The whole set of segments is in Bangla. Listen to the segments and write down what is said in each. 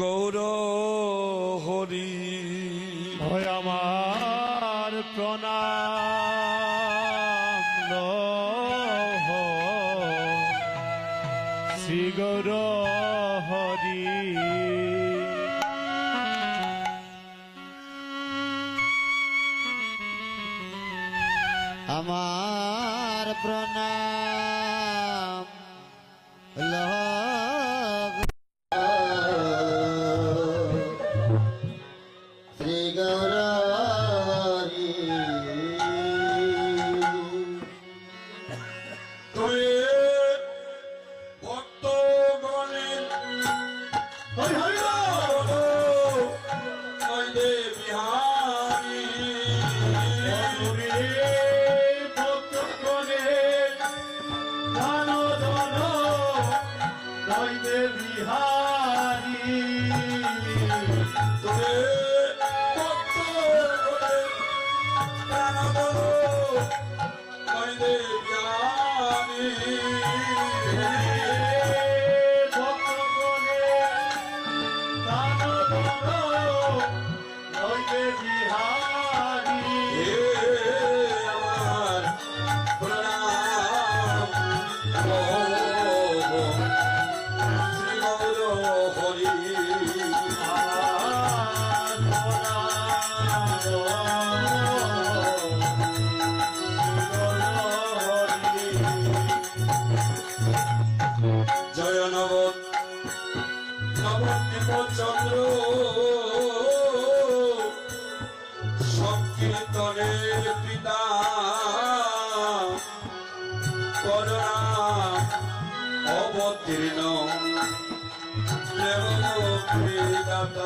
গৌর হরি হয় আমার প্রণাম শ্রী গৌর হরি আমার প্রণাম লহ। তোরে ভক্ত গণের প্রাণদল কইলে বিহারী হে চন্দ্র সংকীর্তনের পিতা করুণা অবতীর্ণ প্রেমদাতা হরিপচন্দ্র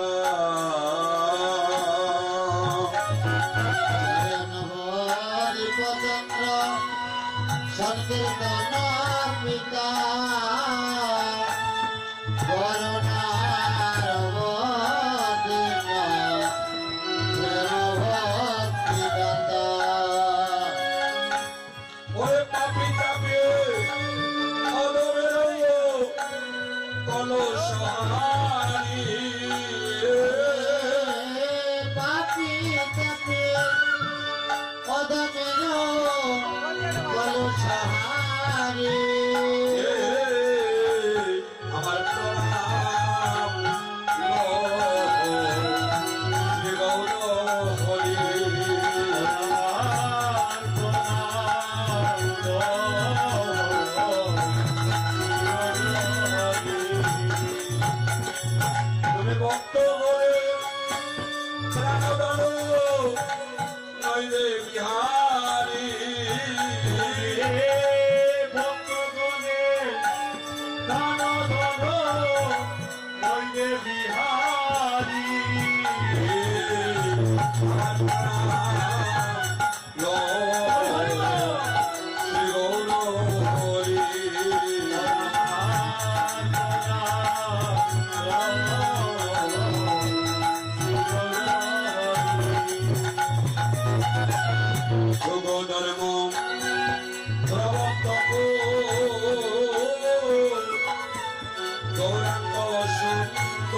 সুত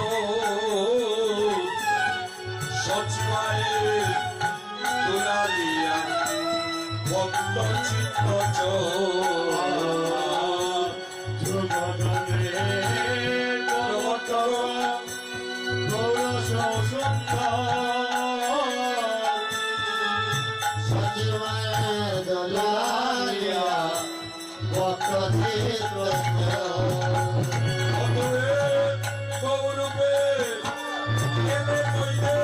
সচিবায়ে দুলালিয়া ভক্ত চিত্ত দলালিয়া ভক্ত অতরে গৌরবে কেনে কইলে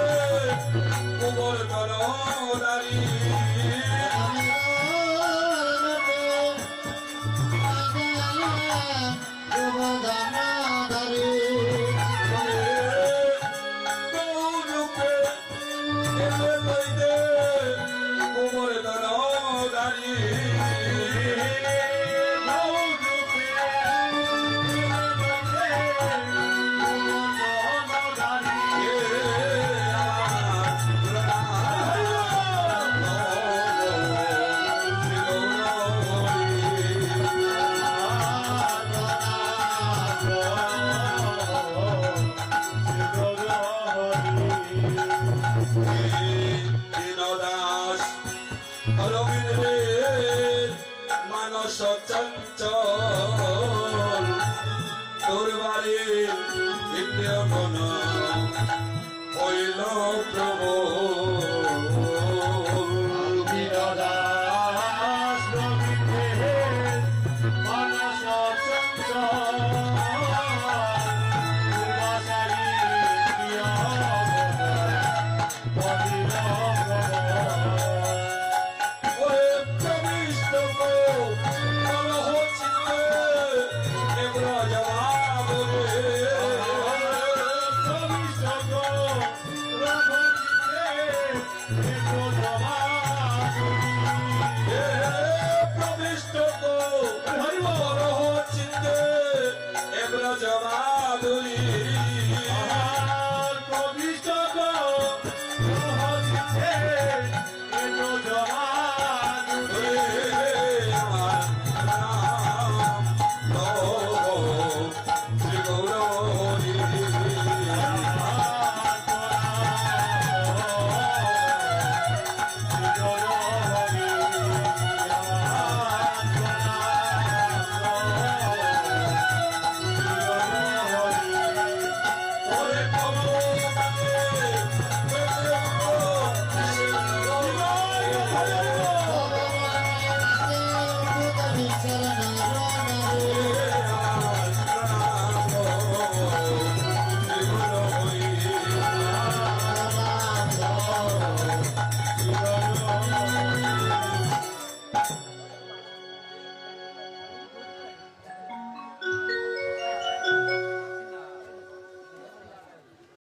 দীনদাস রবীন্দ্রের মানস চঞ্চল। তোর বাড়ির ইন্দ্রিয়